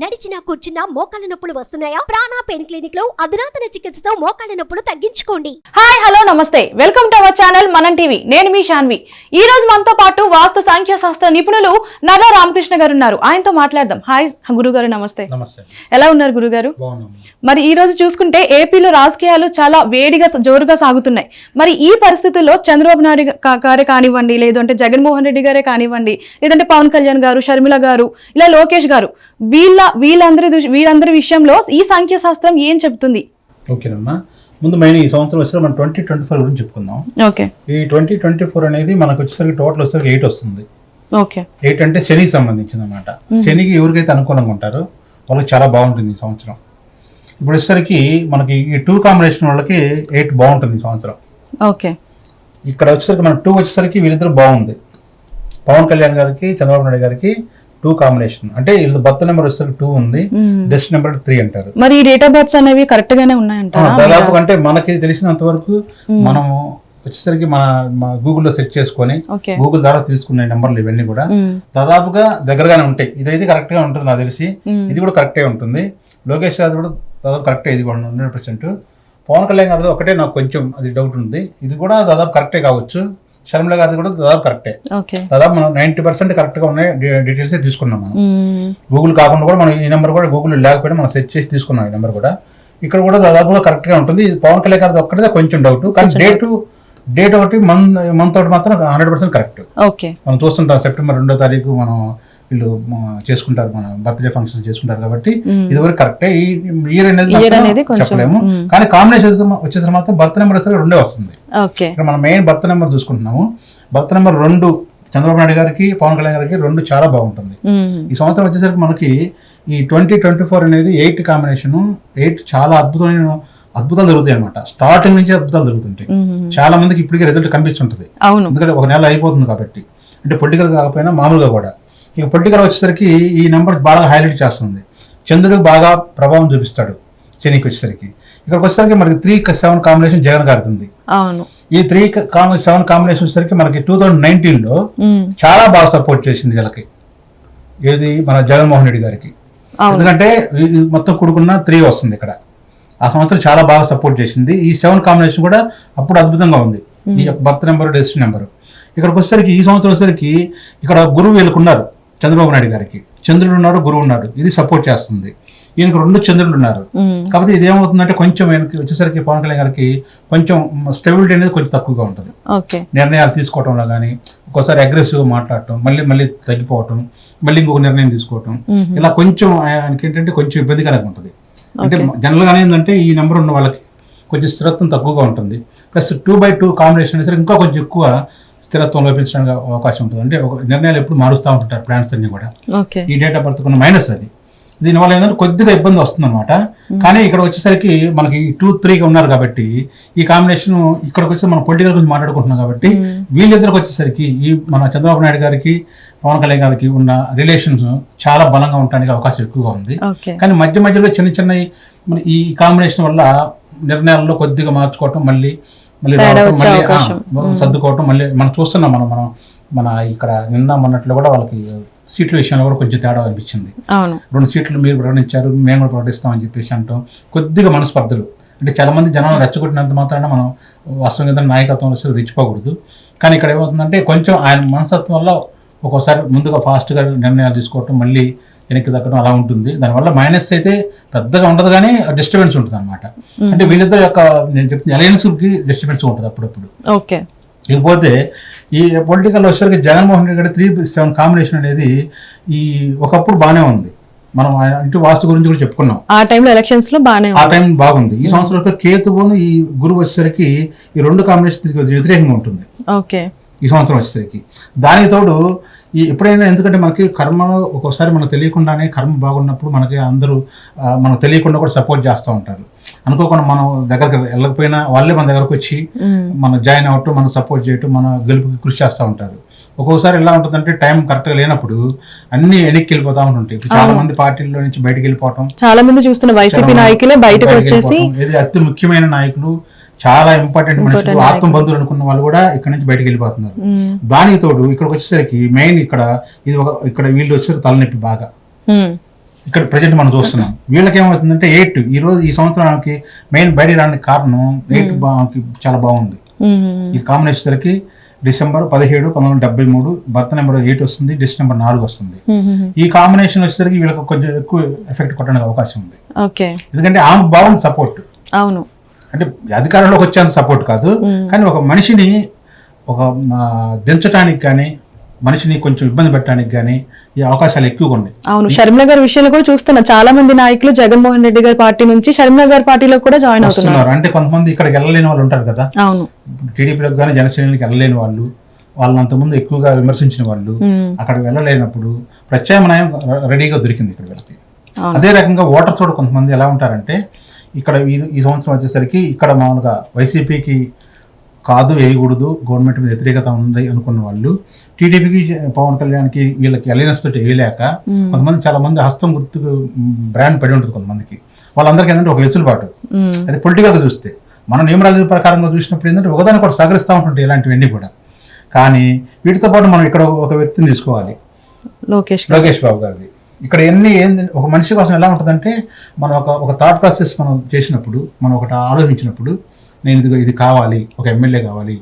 నడిచినా కూర్చున్నా మోకాళ్ళ నొప్పులు వస్తున్నాయా? ప్రాణా పెయిన్ క్లినిక్లో అధునాతన చికిత్సతో మోకాళ్ళ నొప్పులు తగ్గించుకోండి. హాయ్ హలో నమస్తే. Welcome to our channel Manam TV. నేను మీ శాన్వి ఈ రోజు మనతో పాటు వాస్తు సాంఖ్య శాస్త్ర నిపుణులు నల్ల రామకృష్ణ గారు ఉన్నారు. ఆయనతో మాట్లాడదాం. హాయ్ గురుగారు నమస్తే. నమస్తే. ఎలా ఉన్నారు గురుగారు? మరి ఈ రోజు చూసుకుంటే ఏపీలో రాజకీయాలు చాలా వేడిగా జోరుగా సాగుతున్నాయి. మరి ఈ పరిస్థితుల్లో చంద్రబాబు నాయుడు గారే కానివ్వండి లేదంటే జగన్మోహన్ రెడ్డి గారే కానివ్వండి లేదంటే పవన్ కళ్యాణ్ గారు షర్మిల గారు ఇలా లోకేష్ గారు వీళ్ళ వీళ్ళందరి వీళ్ళందరి విషయంలో ఈ సాంఖ్య శాస్త్రం ఏం చెప్తుంది? ఓకేనమ్మా. ముందు మెయిన్ ఈ సంవత్సరం వచ్చేసరికి మనం ట్వంటీ ట్వంటీ ఫోర్ గురించి చెప్పుకుందాం. ఓకే. ఈ ట్వంటీ ట్వంటీ ఫోర్ అనేది మనకు వచ్చేసరికి టోటల్ వచ్చేసరికి ఎయిట్ వస్తుంది. ఓకే. ఎయిట్ అంటే శనికి సంబంధించింది అనమాట శనికి ఎవరికైతే అనుకూలంగా ఉంటారో వాళ్ళకి చాలా బాగుంటుంది ఈ సంవత్సరం. ఇప్పుడు వచ్చేసరికి మనకి ఈ టూ కాంబినేషన్ వాళ్ళకి ఎయిట్ బాగుంటుంది ఈ సంవత్సరం. ఓకే. ఇక్కడ వచ్చేసరికి మన టూ వచ్చేసరికి వీళ్ళిద్దరు బాగుంది. పవన్ కళ్యాణ్ గారికి చంద్రబాబు నాయుడు గారికి టూ కాంబినేషన్. అంటే వీళ్ళు బర్త్ నెంబర్ వచ్చేసరికి టూ ఉంది డెస్ట్ నెంబర్ త్రీ అంటారు. మరి ఈ డేట్ ఆఫ్ బర్త్స్ అనేవి కరెక్ట్ గానే ఆ, ఉన్నాయంటారా దాదాపు అంటే మనకి తెలిసినంత వరకు మనము వచ్చేసరికి మన గూగుల్లో సెర్చ్ చేసుకొని గూగుల్ ద్వారా తీసుకునే నెంబర్లు ఇవన్నీ కూడా దాదాపుగా దగ్గరగానే ఉంటాయి. ఇదైతే కరెక్ట్గా ఉంటుంది నాకు తెలిసి. ఇది కూడా కరెక్టే ఉంటుంది. లోకేష్ గారు కూడా దాదాపు కరెక్టే ఇది కూడా హండ్రెడ్ పర్సెంట్. పవన్ కళ్యాణ్ గారిది ఒకటే నాకు కొంచెం అది డౌట్ ఉంది. ఇది కూడా దాదాపు కరెక్టే కావచ్చు. షర్మిల గారిది కూడా దాదాపు కరెక్టే. దాదాపు మనం నైంటీ పర్సెంట్ కరెక్ట్గా ఉన్నాయి డీటెయిల్స్ తీసుకున్నాం మనం. గూగుల్ కాకుండా కూడా మనం ఈ నెంబర్ కూడా గూగుల్ లేకపోయినా మనం సెర్చ్ చేసి తీసుకున్నాం ఈ నెంబర్ కూడా. ఇక్కడ కూడా దాదాపుగా కరెక్ట్గా ఉంటుంది. పవన్ కళ్యాణ్ గారిది ఒక్కటే కొంచెం డౌట్. కానీ డేట్ డేట్ ఒకటి మంత్ మంత్ ఒకటి మాత్రం హండ్రెడ్ పర్సెంట్ కరెక్ట్. ఓకే. మనం చూస్తుంటాం సెప్టెంబర్ రెండో తారీఖు మనం వీళ్ళు చేసుకుంటారు మన బర్త్డే ఫంక్షన్ చేసుకుంటారు కాబట్టి ఇది వరకు కరెక్టే. ఇయర్ అనేది చెప్పలేము. కానీ కాంబినేషన్ వచ్చేసరికి మాత్రం బర్త్ నెంబర్ వచ్చేసరికి రెండే వస్తుంది. ఇక్కడ మనం మెయిన్ బర్త్ నెంబర్ చూసుకుంటున్నాము. బర్త్ నెంబర్ రెండు చంద్రబాబు నాయుడు గారికి పవన్ కళ్యాణ్ గారికి రెండు చాలా బాగుంటుంది. ఈ సంవత్సరం వచ్చేసరికి మనకి ఈ ట్వంటీ ట్వంటీ ఫోర్ అనేది ఎయిట్ కాంబినేషన్ ఎయిట్ చాలా అద్భుతమైన అద్భుతాలు జరుగుతాయి అనమాట స్టార్టింగ్ నుంచి అద్భుతాలు జరుగుతుంటాయి. చాలా మందికి ఇప్పటికే రిజల్ట్ కనిపిస్తుంటుంది. అవును. ఎందుకంటే ఒక నెల అయిపోతుంది కాబట్టి. అంటే పొలిటికల్ కాకపోయినా మామూలుగా కూడా. ఇక పొలిటికల్ వచ్చేసరికి ఈ నెంబర్ బాగా హైలైట్ చేస్తుంది. చంద్రుడు బాగా ప్రభావం చూపిస్తాడు శనికి వచ్చేసరికి. ఇక్కడికి వచ్చేసరికి మనకి త్రీ సెవెన్ కాంబినేషన్ జగన్ గారిది. ఉంది అవును. ఈ త్రీ సెవెన్ కాంబినేషన్ వచ్చేసరికి మనకి టూ థౌజండ్ నైన్టీన్లో ఉమ్, చాలా బాగా సపోర్ట్ చేసింది వీళ్ళకి. ఏది? మన జగన్మోహన్ రెడ్డి గారికి. ఎందుకంటే మొత్తం కూడుకున్న త్రీ వస్తుంది ఇక్కడ. ఆ సంవత్సరం చాలా బాగా సపోర్ట్ చేసింది. ఈ సెవెన్ కాంబినేషన్ కూడా అప్పుడు అద్భుతంగా ఉంది. ఈ బర్త్ నెంబర్ డెసిషన్ నెంబర్. ఇక్కడికి వచ్చేసరికి ఈ సంవత్సరం వచ్చేసరికి ఇక్కడ గురువు వీళ్ళకు ఉన్నారు చంద్రబాబు నాయుడు గారికి. చంద్రుడు ఉన్నాడు గురువు ఉన్నాడు ఇది సపోర్ట్ చేస్తుంది. ఈయనకు రెండు చంద్రుడు ఉన్నారు. ఉమ్, కాకపోతే ఇది ఏమవుతుందంటే కొంచెం ఈయనకి వచ్చేసరికి పవన్ కళ్యాణ్ గారికి కొంచెం స్టెబిలిటీ అనేది కొంచెం తక్కువగా ఉంటుంది. నిర్ణయాలు తీసుకోవటంలో కానీ ఒక్కోసారి అగ్రెసివ్గా మాట్లాడటం మళ్ళీ మళ్ళీ తగ్గిపోవటం మళ్ళీ ఇంకొక నిర్ణయం తీసుకోవటం ఇలా కొంచెం ఆయనకి ఏంటంటే కొంచెం ఇబ్బందికరంగా ఉంటుంది. అంటే జనరల్గా ఏంటంటే ఈ నెంబర్ ఉన్న వాళ్ళకి కొంచెం స్థిరత్వం తక్కువగా ఉంటుంది. Plus two by two combination అనేసరికి ఇంకా కొంచెం ఎక్కువ స్థిరత్వం లోపించడానికి అవకాశం ఉంటుంది. అంటే ఒక నిర్ణయాలు ఎప్పుడు మారుస్తూ ఉంటుంటారు ప్లాన్స్ అన్ని కూడా. ఈ డేట్ బర్త్ ఉన్న మైనస్ అది. దీనివల్ల ఏంటంటే కొద్దిగా ఇబ్బంది వస్తుందన్నమాట. కానీ ఇక్కడ వచ్చేసరికి మనకి టూ త్రీగా ఉన్నారు కాబట్టి ఈ కాంబినేషన్ ఇక్కడికి వచ్చి మనం పొలిటికల్ గురించి మాట్లాడుకుంటున్నాం కాబట్టి వీళ్ళిద్దరికి వచ్చేసరికి ఈ మన చంద్రబాబు నాయుడు గారికి పవన్ కళ్యాణ్ గారికి ఉన్న రిలేషన్స్ చాలా బలంగా ఉండడానికి అవకాశం ఎక్కువగా ఉంది. కానీ మధ్య మధ్యలో చిన్న చిన్న ఈ కాంబినేషన్ వల్ల నిర్ణయాల్లో కొద్దిగా మార్చుకోవటం మళ్ళీ సర్దుకోవటం మళ్ళీ మనం చూస్తున్నాం మనం మనం మన ఇక్కడ నిన్న మొన్నట్లో కూడా వాళ్ళకి సీట్ల విషయంలో కూడా కొంచెం తేడా అనిపించింది. రెండు సీట్లు మీరు ప్రకటించారు మేము కూడా ప్రకటిస్తామని చెప్పేసి అంటాం. కొద్దిగా మనస్పర్ధలు. అంటే చాలా మంది జనాలు రెచ్చగొట్టినంత మాత్రాన మనం వాస్తవంగా నాయకత్వం వచ్చి రెచ్చిపోకూడదు. కానీ ఇక్కడ ఏమవుతుందంటే కొంచెం ఆయన మనస్తత్వం వల్ల ఒక్కోసారి ముందుగా ఫాస్ట్గా నిర్ణయాలు తీసుకోవటం మళ్ళీ వెనక్కి తగ్గడం అలా ఉంటుంది. దానివల్ల మైనస్ అయితే పెద్దగా ఉండదు కానీ డిస్టర్బెన్స్ ఉంటుంది అనమాట అంటే వీళ్ళిద్దరు యొక్క నేను చెప్తున్న అలయన్స్కి డిస్టర్బెన్స్ ఉంటుంది అప్పుడప్పుడు. ఓకే. ఇకపోతే ఈ పొలిటికల్ వచ్చేసరికి జగన్మోహన్ రెడ్డి గారి త్రీ సెవెన్ కాంబినేషన్ అనేది ఈ ఒకప్పుడు బాగానే ఉంది. మనం ఆయన ఇంటి వాస్తు గురించి కూడా చెప్పుకున్నాం. ఆ టైంలో ఎలక్షన్స్లో బాగానే ఆ టైం బాగుంది. ఈ సంవత్సరం కేతువును ఈ గురువు వచ్చేసరికి ఈ రెండు కాంబినేషన్ వ్యతిరేకంగా ఉంటుంది. ఓకే. ఈ సంవత్సరం వచ్చేసరికి. దానికి తోడు ఈ ఎప్పుడైనా ఎందుకంటే మనకి కర్మలో ఒక్కోసారి మనకు తెలియకుండానే కర్మ బాగున్నప్పుడు మనకి అందరూ మనకు తెలియకుండా కూడా సపోర్ట్ చేస్తూ ఉంటారు. అనుకోకుండా మనం దగ్గరకు వెళ్ళకపోయినా వాళ్ళే మన దగ్గరకు వచ్చి మన జాయిన్ అవ్వటం మనం సపోర్ట్ చేయటం మన గెలుపుకి కృషి చేస్తూ ఉంటారు. ఒక్కొక్కసారి ఎలా ఉంటుందంటే టైం కరెక్ట్గా లేనప్పుడు అన్ని వెనక్కి వెళ్ళిపోతా ఉంటుంటాయి చాలా మంది పార్టీల్లో నుంచి బయటికి వెళ్ళిపోవటం చాలా మంది చూస్తున్న వైసీపీ నాయకులే బయటకు వచ్చేసి అతి ముఖ్యమైన నాయకులు చాలా ఇంపార్టెంట్ మనుషులు ఆత్మ బంధువులు అనుకున్న వాళ్ళు కూడా ఇక్కడ నుంచి బయటికి వెళ్ళిపోతున్నారు. దానికి తోడు ఇక్కడికి వచ్చేసరికి మెయిన్ ఇక్కడ ఇది ఒక ఇక్కడ వీళ్ళు వచ్చేసరికి తలనొప్పి బాగా. ఇక్కడ ప్రజెంట్ మనం చూస్తున్నాం. వీళ్ళకి ఏమవుతుందంటే ఎయిట్ ఈ రోజు ఈ సంవత్సరానికి మెయిన్ బయట రావడానికి కారణం ఎయిట్ చాలా బాగుంది. ఈ కాంబినేషన్ సరికి డిసెంబర్ పదిహేడు పంతొమ్మిది వందల డెబ్బై మూడు బర్త్ నెంబర్ ఎయిట్ వస్తుంది డిసెంబర్ నాలుగు వస్తుంది. ఈ కాంబినేషన్ వచ్చేసరికి వీళ్ళకి కొంచెం ఎక్కువ ఎఫెక్ట్ కొట్టడానికి అవకాశం ఉంది. ఎందుకంటే ఆమె బాగుంది సపోర్ట్ అవును. అంటే అధికారంలోకి వచ్చేంత సపోర్ట్ కాదు. కానీ ఒక మనిషిని ఒక దించడానికి కానీ మనిషిని కొంచెం ఇబ్బంది పెట్టడానికి కానీ ఈ అవకాశాలు ఎక్కువగా ఉన్నాయి. అవును షర్మిల గారి విషయంలో కూడా చూస్తున్నా. చాలా మంది నాయకులు జగన్మోహన్ రెడ్డి గారి పార్టీ నుంచి షర్మిల గారి పార్టీలో కూడా జాయిన్ అవుతున్నారు. అంటే కొంతమంది ఇక్కడికి వెళ్ళలేని వాళ్ళు ఉంటారు కదా. అవును. టీడీపీలోకి కానీ జనసేనకి వెళ్ళలేని వాళ్ళు వాళ్ళని అంతకుముందు ఎక్కువగా విమర్శించిన వాళ్ళు అక్కడికి వెళ్ళలేనప్పుడు ప్రత్యామ్నాయం రెడీగా దొరికింది ఇక్కడ అవును. అదే రకంగా ఓటర్స్ కూడా కొంతమంది ఎలా ఉంటారంటే ఇక్కడ ఈ సంవత్సరం వచ్చేసరికి ఇక్కడ మామూలుగా వైసీపీకి కాదు వేయకూడదు గవర్నమెంట్ మీద వ్యతిరేకత ఉంది అనుకున్న వాళ్ళు టీడీపీకి పవన్ కళ్యాణ్కి వీళ్ళకి అలయన్స్ తోటి వేయలేక కొంతమంది చాలా మంది హస్తం గుర్తుకు బ్రాండ్ పడి ఉంటుంది కొంతమందికి. వాళ్ళందరికీ ఏంటంటే ఒక వెసులుబాటు. అది పొలిటికల్గా చూస్తే. మన నియమరాల ప్రకారంగా చూసినప్పుడు ఏంటంటే ఒకదాని కూడా సహకరిస్తూ ఉంటుంటాయి ఇలాంటివన్నీ కూడా. కానీ వీటితో పాటు మనం ఇక్కడ ఒక వ్యక్తిని తీసుకోవాలి. లోకేష్. లోకేష్ బాబు గారిది. ఇక్కడ ఎన్ని ఏంది ఒక మనిషి కోసం ఎలా ఉంటుందంటే మనం ఒక ఒక థాట్ ప్రాసెస్ మనం చేసినప్పుడు మనం ఒకటి ఆలోచించినప్పుడు నేను ఇది ఇది కావాలి ఒక ఎమ్మెల్యే కావాలి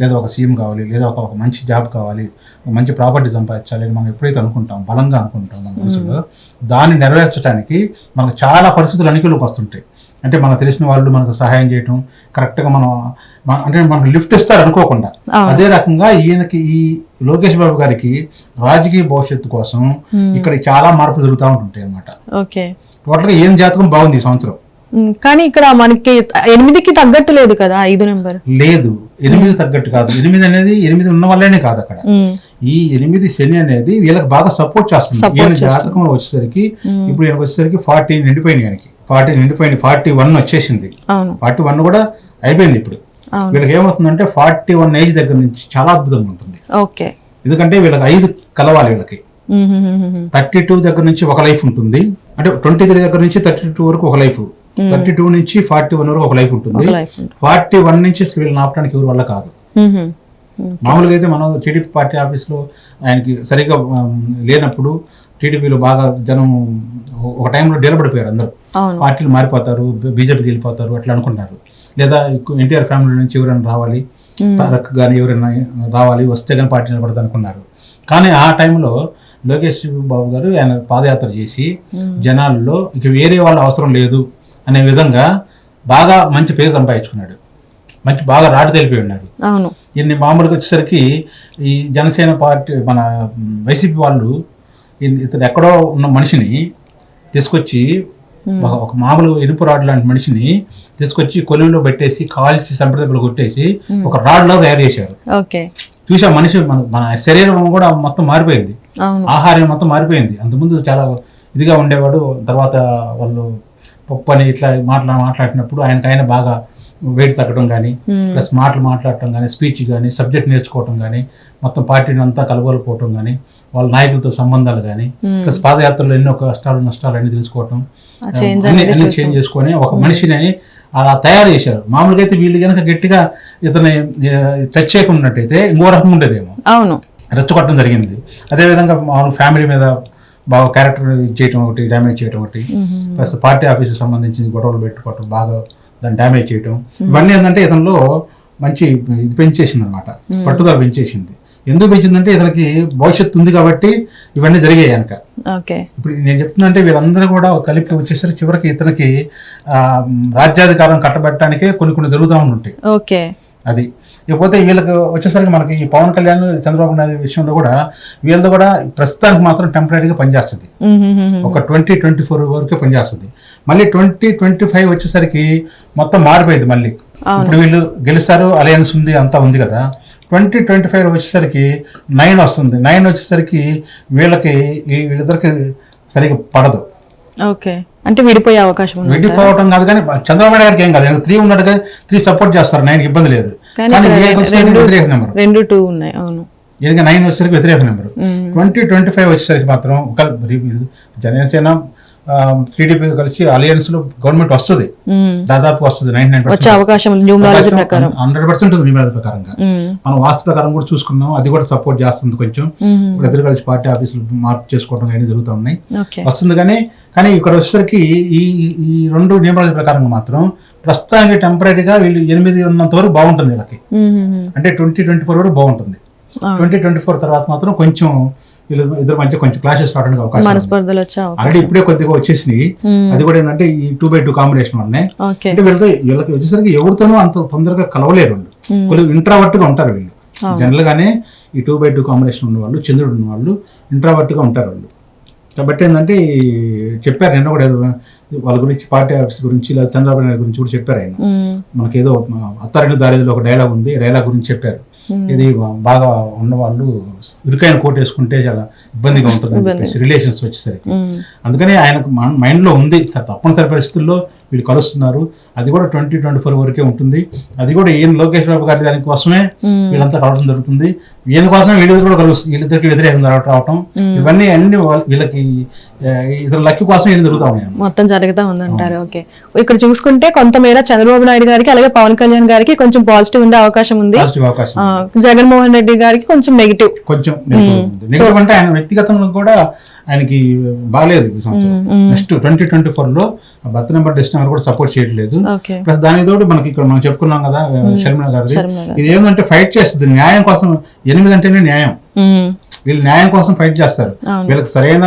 లేదా ఒక సీఎం కావాలి లేదా ఒక ఒక మంచి జాబ్ కావాలి ఒక మంచి ప్రాపర్టీ సంపాదించాలి అని మనం ఎప్పుడైతే అనుకుంటాం బలంగా అనుకుంటాం మన మనసులో దాన్ని నెరవేర్చడానికి మనకు చాలా పరిస్థితులు అనుకూలంగా వస్తుంటాయి. అంటే మనకు తెలిసిన వాళ్ళు మనకు సహాయం చేయటం కరెక్ట్గా మనం మన- అంటే మనకు లిఫ్ట్ ఇస్తారు అనుకోకుండా. అదే రకంగా ఈయనకి ఈ లోకేష్ బాబు గారికి రాజకీయ భవిష్యత్తు కోసం ఇక్కడ చాలా మార్పులు జరుగుతూ ఉంటుంటాయి అన్నమాట. ఓకే. టోటల్గా ఏం జాతకం బాగుంది ఈ సంవత్సరం? కానీ ఇక్కడ మనకి ఎనిమిదికి తగ్గట్టు లేదు కదా ఐదు నెంబర్? లేదు. ఎనిమిది తగ్గట్టు కాదు. ఎనిమిది అనేది ఎనిమిది ఉన్న వల్లనే కాదు అక్కడ. ఈ ఎనిమిది శని అనేది వీళ్ళకి బాగా సపోర్ట్ చేస్తుంది. ఈయన చేస్తుంది. జాతకంలో వచ్చేసరికి ఇప్పుడు ఈయనకి వచ్చేసరికి ఫార్టీ నిండిపోయింది ఆయనకి. ఫార్టీ నిండిపోయింది ఫార్టీ వన్ వచ్చేసింది. ఫార్టీ వన్ కూడా అయిపోయింది ఇప్పుడు. వీళ్ళకి ఏమవుతుందంటే ఫార్టీ వన్ ఏజ్ దగ్గర నుంచి చాలా అద్భుతంగా ఉంటుంది. ఓకే. ఎందుకంటే వీళ్ళకి ఐదు కలవాలి వీళ్ళకి. థర్టీ టూ దగ్గర నుంచి ఒక లైఫ్ ఉంటుంది. అంటే ట్వంటీ త్రీ దగ్గర నుంచి థర్టీ టూ వరకు ఒక లైఫ్. థర్టీ టూ నుంచి ఫార్టీ వన్ వరకు ఒక లైఫ్ ఉంటుంది. ఫార్టీ వన్ నుంచి వీళ్ళని ఆపడానికి ఎవరి వల్ల కాదు. మామూలుగా అయితే మనం టీడీపీ పార్టీ ఆఫీస్లో ఆయనకి సరిగ్గా లేనప్పుడు టీడీపీలో బాగా జనం ఒక టైంలో డీలపడిపోయారు అందరూ. పార్టీలు మారిపోతారు బీజేపీకి వెళ్ళిపోతారు అట్లా అనుకున్నారు లేదా ఎన్టీఆర్ ఫ్యామిలీ నుంచి ఎవరైనా రావాలి తారక్ కానీ ఎవరైనా రావాలి వస్తే కానీ పార్టీ నిలబడదు అనుకున్నారు. కానీ ఆ టైంలో లోకేష్ బాబు గారు ఆయన పాదయాత్ర చేసి జనాల్లో ఇక వేరే వాళ్ళ అవసరం లేదు అనే విధంగా బాగా మంచి పేరు సంపాదించుకున్నాడు. మంచి బాగా రాటు తెలిపి ఉన్నారు ఇన్ని మామూలుగా వచ్చేసరికి ఈ జనసేన పార్టీ మన వైసీపీ వాళ్ళు ఇతను ఎక్కడో ఉన్న మనిషిని తీసుకొచ్చి ఒక- మామూలు ఇనుపు రాడ్ లాంటి మనిషిని తీసుకొచ్చి కొలువులో పెట్టేసి కాల్చి సంప్రదాయాలు కొట్టేసి ఒక రాడ్లో తయారు చేశారు. చూసా మనిషి మన మన శరీరం కూడా మొత్తం మారిపోయింది. ఆహారం మొత్తం మారిపోయింది. అంతకుముందు చాలా ఇదిగా ఉండేవాడు. తర్వాత వాళ్ళు పప్పు అని ఇట్లా మాట్లా మాట్లాడినప్పుడు ఆయనకు ఆయన బాగా వెయిట్ తగ్గడం కానీ ప్లస్ మాటలు మాట్లాడటం కానీ స్పీచ్ కానీ సబ్జెక్ట్ నేర్చుకోవటం కానీ మొత్తం పార్టీని అంతా కలగలుపుకోవటం కానీ వాళ్ళ నాయకులతో సంబంధాలు కానీ ప్లస్ పాదయాత్రలో ఎన్నో కష్టాలు నష్టాలు అన్ని తెలుసుకోవటం అన్ని. చేంజ్ చేసుకొని ఒక మనిషిని అలా తయారు చేశారు. మామూలుగా అయితే వీళ్ళు కనుక గట్టిగా ఇతని టచ్ చేయకున్నట్టయితే ఇంకో రకం ఉండేదేమో. అవును. రెచ్చగొట్టడం జరిగింది. అదేవిధంగా మామూలు ఫ్యామిలీ మీద బాగా క్యారెక్టర్ చేయటం ఒకటి డ్యామేజ్ చేయటం ఒకటి ప్లస్ పార్టీ ఆఫీస్కి సంబంధించి గొడవలు పెట్టుకోవటం బాగా దాన్ని డ్యామేజ్ చేయటం. ఇవన్నీ ఏంటంటే ఇతనిలో మంచి ఇది పెంచేసింది అనమాట పట్టుదల పెంచేసింది. ఎందుకు పెంచిందంటే ఇతనికి భవిష్యత్తు ఉంది కాబట్టి ఇవన్నీ జరిగాయి కనుక ఓకే. ఇప్పుడు నేను చెప్తున్నంటే వీళ్ళందరూ కూడా కలిపి వచ్చేసరికి చివరికి ఇతనికి ఆ, రాజ్యాధికారం కట్టబెట్టడానికే కొన్ని కొన్ని జరుగుతూ ఉంటాయి ఓకే. అది. ఇకపోతే వీళ్ళకి వచ్చేసరికి మనకి ఈ పవన్ కళ్యాణ్ చంద్రబాబు నాయుడు విషయంలో కూడా వీళ్ళది కూడా ప్రస్తుతానికి మాత్రం టెంపరీగా పనిచేస్తుంది. ఒక ట్వంటీ ట్వంటీ ఫోర్ వరకే పనిచేస్తుంది. మళ్ళీ ట్వంటీ ట్వంటీ ఫైవ్ వచ్చేసరికి మొత్తం మారిపోయింది మళ్ళీ. ఇప్పుడు వీళ్ళు గెలుస్తారు అలయన్స్ ఉంది అంతా ఉంది కదా. ట్వంటీ ట్వంటీ ఫైవ్ వచ్చేసరికి నైన్ వస్తుంది. నైన్ వచ్చేసరికి వీళ్ళకి వీళ్ళిద్దరికి సరిగ్గా పడదు. ఓకే. అంటే విడిపోయే అవకాశం విడిపోవటం కాదు కానీ చంద్రబాబు నాయుడు గారికి ఏం కాదు. త్రీ ఉన్నాడుగా త్రీ సపోర్ట్ చేస్తారు. నైన్కి ఇబ్బంది లేదు. కానీ వ్యతిరేక నెంబర్ రెండు టూ ఉన్నాయి. అవును. నైన్ వచ్చేసరికి వ్యతిరేక నెంబర్ ట్వంటీ ట్వంటీ ఫైవ్ వచ్చేసరికి మాత్రం ఒక జనసేన టీడీపీ కలిసి అలయన్స్లో గవర్నమెంట్ వస్తుంది. దాదాపు వస్తుంది నైన్టీ నైన్ అవకాశం న్యూమరాలజీ ప్రకారం హండ్రెడ్ పర్సెంట్ ఉంది న్యూమరాలజీ ప్రకారంగా. మనం వాస్తు ప్రకారం కూడా చూసుకున్నాం అది కూడా సపోర్ట్ చేస్తుంది కొంచెం. ఇప్పుడు ఎదురు కలిసి పార్టీ ఆఫీసులు మార్పు చేసుకోవడం కానీ జరుగుతూ ఉన్నాయి వస్తుంది కానీ కానీ ఇక్కడ వచ్చేసరికి ఈ ఈ రెండు నియమాల ప్రకారంగా మాత్రం ప్రస్తుతానికి టెంపరీగా వీళ్ళు ఎనిమిది ఉన్నంత వరకు బాగుంటుంది వీళ్ళకి. అంటే ట్వంటీ ట్వంటీ ఫోర్ వరకు బాగుంటుంది. ట్వంటీ ట్వంటీ ఫోర్ తర్వాత మాత్రం కొంచెం ఇద్దరు మధ్య కొంచెం క్లాషెస్ రావడానికి అవకాశం. మనస్పర్ధలు వచ్చే ఆల్రెడీ ఇప్పుడే కొద్దిగా వచ్చేసినాయి ఉమ్. అది కూడా ఏంటంటే ఈ టూ బై టూ కాంబినేషన్ వల్లనే అంటే వీళ్ళతో వీళ్ళకి వచ్చేసరికి ఎవరితోనూ అంత తొందరగా కలవలేరు వీళ్ళు ఇంట్రావర్ట్గా ఉంటారు వీళ్ళు. జనరల్ గానే ఈ టూ బై టూ కాంబినేషన్ ఉన్న వాళ్ళు చంద్రుడు ఉన్న వాళ్ళు ఇంట్రావర్ట్గా ఉంటారు వాళ్ళు కాబట్టి ఏంటంటే చెప్పారు నిన్న కూడా ఏదో వాళ్ళ గురించి పార్టీ ఆఫీస్ గురించి లేదా చంద్రబాబు నాయుడు గురించి కూడా చెప్పారు ఆయన ఉమ్. మనకేదో అత్తారెడ్డి దారిలో ఒక డైలాగ్ ఉంది డైలాగ్ గురించి చెప్పారు. ఇది బాగా ఉన్నవాళ్ళు ఇరుకైన కోట్ వేసుకుంటే చాలా ఇబ్బందిగా ఉంటుంది అని చెప్పేసి రిలేషన్స్ వచ్చేసరికి. ఉమ్. అందుకని ఆయనకు మైండ్లో ఉంది. తప్పనిసరి పరిస్థితుల్లో వీళ్ళు కలుస్తున్నారు. అది కూడా ట్వంటీ ట్వంటీ ఫోర్ వరకే ఉంటుంది. అది కూడా ఈయన లోకేష్ బాబు గారి దాని కోసమే. వీళ్ళంతా రావడం జరుగుతుంది. వీళ్ళ కోసం వీళ్ళిద్దరు కూడా కలుస్తుంది వీళ్ళిద్దరికి వ్యతిరేకం రావటం. ఇవన్నీ అన్ని వాళ్ళ- వీళ్ళకి ఇద్దరు లక్కి కోసం వీళ్ళు జరుగుతా ఉన్నాయి. మొత్తం జరుగుతా ఉందంటారు. ఓకే. ఇక్కడ చూసుకుంటే కొంతమేర చంద్రబాబు నాయుడు గారికి అలాగే పవన్ కళ్యాణ్ గారికి కొంచెం పాజిటివ్ ఉండే అవకాశం ఉంది. జగన్మోహన్ రెడ్డి గారికి కొంచెం నెగిటివ్. కొంచెం నెగిటివ్ అంటే ఆయన వ్యక్తిగతంగా కూడా ఆయనకి బాగాలేదు ఈ సంవత్సరం. నెక్స్ట్ ట్వంటీ ట్వంటీ ఫోర్లో బర్త్ నెంబర్ డెస్ట్ నెంబర్ కూడా సపోర్ట్ చేయట్లేదు. ప్లస్ దాని తోటి మనకి ఇక్కడ మనం చెప్పుకున్నాం కదా షర్మిల గారిది. ఇది ఏంటంటే ఫైట్ చేస్తుంది. న్యాయం కోసం ఎనిమిది అంటేనే న్యాయం. వీళ్ళు న్యాయం కోసం ఫైట్ చేస్తారు. వీళ్ళకి సరైన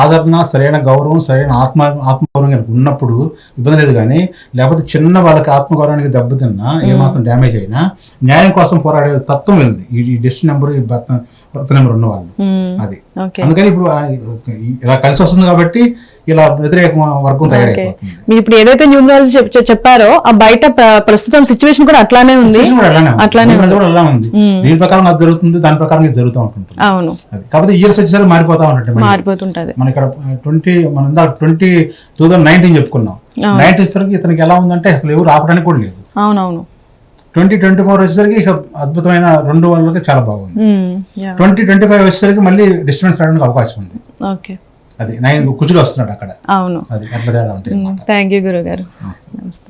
ఆదరణ సరైన గౌరవం సరైన ఆత్మ ఆత్మగౌరవం కనుక ఉన్నప్పుడు ఇబ్బంది లేదు కానీ లేకపోతే చిన్న వాళ్ళకి ఆత్మగౌరవానికి దెబ్బతిన్నా ఏమాత్రం డ్యామేజ్ అయినా న్యాయం కోసం పోరాడే తత్వం వెళ్ళింది. ఈ డెస్ట్ నెంబర్ ఈ భర్త భర్త నెంబర్ ఉన్న వాళ్ళు. అది. అందుకని ఇప్పుడు ఇలా కలిసి వస్తుంది కాబట్టి ఇలా వ్యతిరేక వర్గం తయారైపోతుంది. మీరు ఇప్పుడు ఏదైతే న్యూమరాలజీ చెప్- చెప్పారో ఆ బయట ప్ర- ప్రస్తుతం సిచ్యువేషన్ కూడా అట్లానే ఉంది. అట్లానే ఉంది. దీని ప్రకారం అది జరుగుతుంది దాని ప్రకారం ఇది జరుగుతూ ఉంటుంది అవును. కాకపోతే ఇయర్స్ వచ్చేసరికి మారిపోతా ఉంటుంది. మారిపోతుంటది. మన ఇక్కడ ట్వంటీ మనం ట్వంటీ టూ థౌసండ్ నైన్టీన్ చెప్పుకున్నాం. నైన్టీన్ ఇతనికి ఎలా ఉందంటే అసలు ఎవరు ఆపడానికి కూడా లేదు. అవునవును. ట్వంటీ ట్వంటీ ఫోర్ వచ్చేసరికి ఇక అద్భుతమైన రెండు వాళ్ళకి చాలా బాగుంది. యా. ట్వంటీ ట్వంటీ ఫైవ్ వచ్చేసరికి మళ్ళీ డిస్టర్బెన్స్ రావడానికి అవకాశం ఉంది. ఓకే అది నైన్ కుజులు వస్తున్నాడు అక్కడ. అవును. అది ఎట్లా తేడా ఉంటాయి అన్నమాట. థ్యాంక్ యూ గురుగారు. నమస్తే.